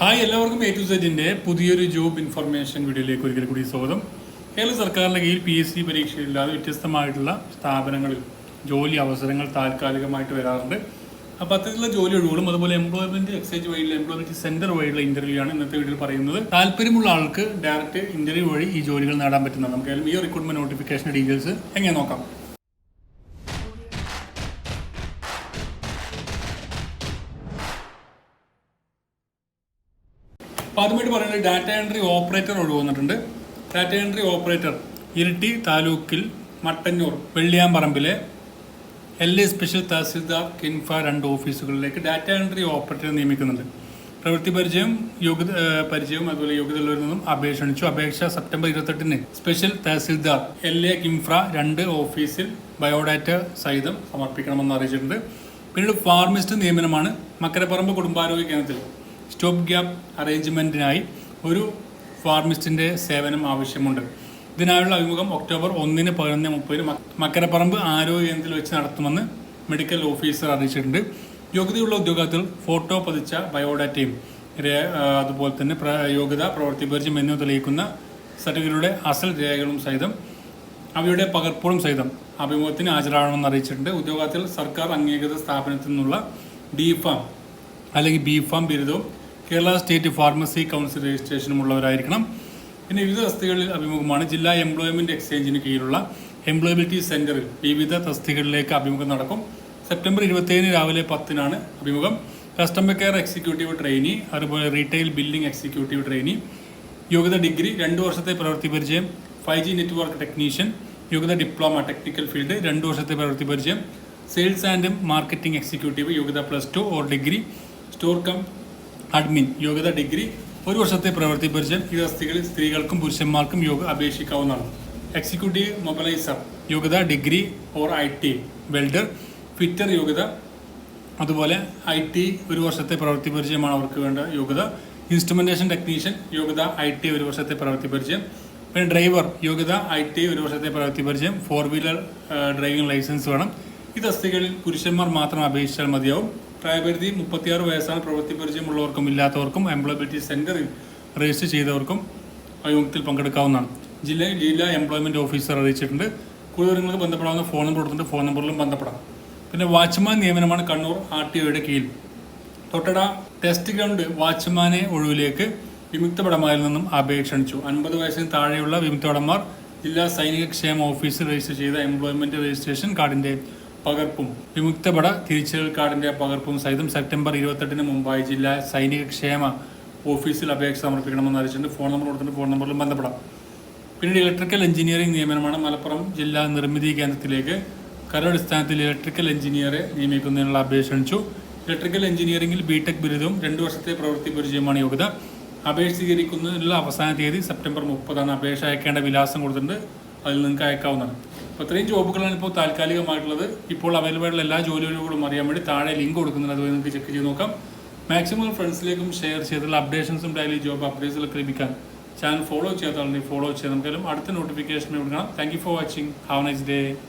Hi എല്ലാവർക്കും A to സെറ്റിന്റെ പുതിയൊരു ജോബ് ഇൻഫർമേഷൻ വീഡിയോയിലേക്ക് ഒരിക്കൽ കൂടി സ്വാഗതം. കേരള സർക്കാരിന്റെ കീഴിൽ പി എസ് സി പരീക്ഷയില്ലാതെ വ്യത്യസ്തമായിട്ടുള്ള സ്ഥാപനങ്ങളിൽ ജോലി അവസരങ്ങൾ താൽക്കാലികമായിട്ട് വരാറുണ്ട്. അപ്പോൾ അത്തരത്തിലുള്ള ജോലി ഒഴിവുകളും അതുപോലെ എംപ്ലോയ്മെന്റ് എക്സ്ചേഞ്ച് വഴിയുള്ള എംപ്ലോയ്മെന്റ് സെന്റർ വഴിയുള്ള ഇന്റർവ്യൂ ആണ് ഇന്നത്തെ വീഡിയോയിൽ പറയുന്നത്. താല്പര്യമുള്ള ആൾക്ക് ഡയറക്റ്റ് ഇന്റർവ്യൂ വഴി ഈ ജോലികൾ നേടാൻ പറ്റുന്നതാണ്. നമുക്ക് ഈ റിക്രൂട്ട്മെന്റ് നോട്ടിഫിക്കേഷൻ ഡീറ്റെയിൽസ് എങ്ങനെ നോക്കാം? അപ്പോൾ ആദ്യമായിട്ട് പറയുന്നത് ഡാറ്റ എൻട്രി ഓപ്പറേറ്റർ ഒഴിവന്നിട്ടുണ്ട് ഡാറ്റ എൻട്രി ഓപ്പറേറ്റർ ഇരിട്ടി താലൂക്കിൽ Mattannur വെള്ളിയാമ്പറമ്പിലെ L A special tahsildar Kinfra രണ്ട് ഓഫീസുകളിലേക്ക് ഡാറ്റ എൻട്രി ഓപ്പറേറ്റർ നിയമിക്കുന്നുണ്ട്. പ്രവൃത്തി പരിചയം യോഗ്യത പരിചയം അതുപോലെ യോഗ്യതയുള്ളവരിൽ നിന്നും അപേക്ഷ ക്ഷണിച്ചു. അപേക്ഷ September ഇരുപത്തെട്ടിന് special tahsildar L A Kinfra രണ്ട് ഓഫീസിൽ ബയോഡാറ്റ സഹിതം സമർപ്പിക്കണമെന്ന് അറിയിച്ചിട്ടുണ്ട്. പിന്നീട് ഫാർമിസ്റ്റ് നിയമനമാണ് മക്കരപ്പറമ്പ് കുടുംബാരോഗ്യ കേന്ദ്രത്തിൽ സ്റ്റോപ്പ് ഗ്യാപ്പ് അറേഞ്ച്മെന്റിനായി ഒരു ഫാർമിസ്റ്റിന്റെ സേവനം ആവശ്യമുണ്ട്. ഇതിനായുള്ള അഭിമുഖം ഒക്ടോബർ ഒന്നിന് പതിനൊന്ന് മുപ്പതിന് മക്കരപ്പറമ്പ് ആരോഗ്യ കേന്ദ്രത്തിൽ വെച്ച് നടത്തുമെന്ന് മെഡിക്കൽ ഓഫീസർ അറിയിച്ചിട്ടുണ്ട്. യോഗ്യതയുള്ള ഉദ്യോഗാർത്ഥികൾ ഫോട്ടോ പതിച്ച ബയോഡാറ്റയും അതുപോലെ തന്നെ യോഗ്യത പ്രവൃത്തി പരിചയം എന്നിവ തെളിയിക്കുന്ന സർട്ടിഫിക്കറ്റുകളുടെ അസൽ രേഖകളും സഹിതം അവയുടെ പകർപ്പുകളും സഹിതം അഭിമുഖത്തിന് ഹാജരാകണമെന്ന് അറിയിച്ചിട്ടുണ്ട്. ഉദ്യോഗാർത്ഥികൾ സർക്കാർ അംഗീകൃത സ്ഥാപനത്തിൽ നിന്നുള്ള ഡി ഫാം അല്ലെങ്കിൽ ബി ഫാം ബിരുദവും കേരള സ്റ്റേറ്റ് ഫാർമസി കൗൺസിൽ രജിസ്ട്രേഷനും ഉള്ളവരായിരിക്കണം പിന്നെ വിവിധ തസ്തികളിൽ അഭിമുഖമാണ്. ജില്ലാ എംപ്ലോയ്മെന്റ് എക്സ്ചേഞ്ചിന് കീഴിലുള്ള എംപ്ലോയബിലിറ്റി സെന്ററിൽ വിവിധ തസ്തികളിലേക്ക് അഭിമുഖം നടക്കും. സെപ്റ്റംബർ ഇരുപത്തേഴിന് രാവിലെ പത്തിനാണ് അഭിമുഖം. കസ്റ്റമർ കെയർ എക്സിക്യൂട്ടീവ് ട്രെയിനി അതുപോലെ റീറ്റെയിൽ ബില്ലിംഗ് എക്സിക്യൂട്ടീവ് ട്രെയിനി യോഗ്യത ഡിഗ്രി രണ്ട് വർഷത്തെ പ്രവൃത്തി പരിചയം ഫൈവ് ജി നെറ്റ്വർക്ക് ടെക്നീഷ്യൻ യോഗ്യത ഡിപ്ലോമ ടെക്നിക്കൽ ഫീൽഡ് രണ്ട് വർഷത്തെ പ്രവൃത്തി പരിചയം സെയിൽസ് ആൻഡ് മാർക്കറ്റിംഗ് എക്സിക്യൂട്ടീവ് യോഗ്യത plus two or degree store cum admin യോഗ്യത ഡിഗ്രി ഒരു വർഷത്തെ പ്രവൃത്തി പരിചയം ഈ തസ്തികളിൽ സ്ത്രീകൾക്കും പുരുഷന്മാർക്കും യോഗ അപേക്ഷിക്കാവുന്നതാണ്. എക്സിക്യൂട്ടീവ് മൊബൈലൈസർ യോഗ്യത degree or I T welder fitter യോഗ്യത അതുപോലെ ഐ ടി ഒരു വർഷത്തെ പ്രവൃത്തി പരിചയമാണ് അവർക്ക് വേണ്ട യോഗ്യത. ഇൻസ്ട്രുമെന്റേഷൻ ടെക്നീഷ്യൻ യോഗ്യത ഐ ടി ഒരു വർഷത്തെ പ്രവൃത്തി പരിചയം. പിന്നെ ഡ്രൈവർ യോഗ്യത ഐ ടി ഒരു വർഷത്തെ പ്രവൃത്തി പരിചയം. ഫോർ വീലർ ഡ്രൈവിംഗ് ലൈസൻസ് വേണം. ഈ തസ്തികകളിൽ പുരുഷന്മാർ മാത്രം അപേക്ഷിച്ചാൽ മതിയാവും. പ്രായപരിധി മുപ്പത്തിയാറ് വയസ്സാണ്. പ്രവൃത്തി പരിചയമുള്ളവർക്കും ഇല്ലാത്തവർക്കും എംപ്ലോയബിലിറ്റി സെന്ററിൽ രജിസ്റ്റർ ചെയ്തവർക്കും യോഗത്തിൽ പങ്കെടുക്കാവുന്നതാണ്. ജില്ലയിൽ ജില്ലാ എംപ്ലോയ്മെന്റ് ഓഫീസർ അറിയിച്ചിട്ടുണ്ട്. കൂടുതൽ നിങ്ങൾക്ക് ബന്ധപ്പെടാവുന്ന ഫോൺ നമ്പർ കൊടുത്തിട്ടുണ്ട് ഫോൺ നമ്പറിലും ബന്ധപ്പെടാം. പിന്നെ വാച്ച്മാൻ നിയമനമാണ് കണ്ണൂർ ആർ ടി ഒയുടെ കീഴിൽ. തൊട്ടട ടെസ്റ്റ് ഗ്രൗണ്ട് വാച്ച്മാനെ ഒഴിവിലേക്ക് വിമുക്ത ഭടന്മാരിൽ നിന്നും അപേക്ഷ ക്ഷണിച്ചു അൻപത് വയസ്സിന് താഴെയുള്ള വിമുക്ത ഭടന്മാർ ജില്ലാ സൈനിക ക്ഷേമ ഓഫീസിൽ രജിസ്റ്റർ ചെയ്ത എംപ്ലോയ്മെന്റ് രജിസ്ട്രേഷൻ കാർഡിന്റെ പകർപ്പും വിമുക്തപട തിരിച്ചൽ കാർഡിന്റെ പകർപ്പും സഹിതം സെപ്റ്റംബർ ഇരുപത്തെട്ടിന് മുമ്പായി ജില്ലാ സൈനിക ക്ഷേമ ഓഫീസിൽ അപേക്ഷ സമർപ്പിക്കണമെന്ന് അറിയിച്ചിട്ടുണ്ട് ഫോൺ നമ്പർ കൊടുത്തിട്ട് ഫോൺ നമ്പറിലും ബന്ധപ്പെടാം. പിന്നീട് ഇലക്ട്രിക്കൽ എഞ്ചിനീയറിംഗ് നിയമനമാണ് മലപ്പുറം ജില്ലാ നിർമ്മിതി കേന്ദ്രത്തിലേക്ക് കരടിസ്ഥാനത്തിൽ ഇലക്ട്രിക്കൽ എഞ്ചിനീയറെ നിയമിക്കുന്നതിനുള്ള അപേക്ഷ ക്ഷണിച്ചു. ഇലക്ട്രിക്കൽ എഞ്ചിനീയറിംഗിൽ ബിടെക് ബിരുദവും രണ്ട് വർഷത്തെ പ്രവൃത്തി പരിചയമാണ് യോഗ്യത. അപേക്ഷ സ്വീകരിക്കുന്നതിനുള്ള അവസാന തീയതി സെപ്റ്റംബർ മുപ്പതാണ് അപേക്ഷ അയക്കേണ്ട വിലാസം കൊടുത്തിട്ടുണ്ട്. അതിൽ നിങ്ങൾക്ക് അയക്കാവുന്നതാണ്. അപ്പോൾ ഇത്രയും ജോബുകളാണ് ഇപ്പോൾ താൽക്കാലികമായിട്ടുള്ളത്. ഇപ്പോൾ അവൈലബിൾ ആയിട്ടുള്ള എല്ലാ ജോലികളും അറിയാൻ വേണ്ടി താഴെ ലിങ്ക് കൊടുക്കുന്നുണ്ട്. അതുവഴി നിങ്ങൾക്ക് ചെക്ക് ചെയ്ത് നോക്കാം. മാക്സിമം ഫ്രണ്ട്സിലേക്കും ഷെയർ ചെയ്തിട്ടുള്ള അപ്ഡേഷൻസും ഡെയിലി ജോബ് അപ്ഡേറ്റ്സിലൊക്കെ ലഭിക്കാൻ ചാനൽ ഫോളോ ചെയ്യാത്ത ഫോളോ ചെയ്യാം. നമുക്കെല്ലാം അടുത്ത നോട്ടിഫിക്കേഷൻ കൊടുക്കണം thank you for watching have nice day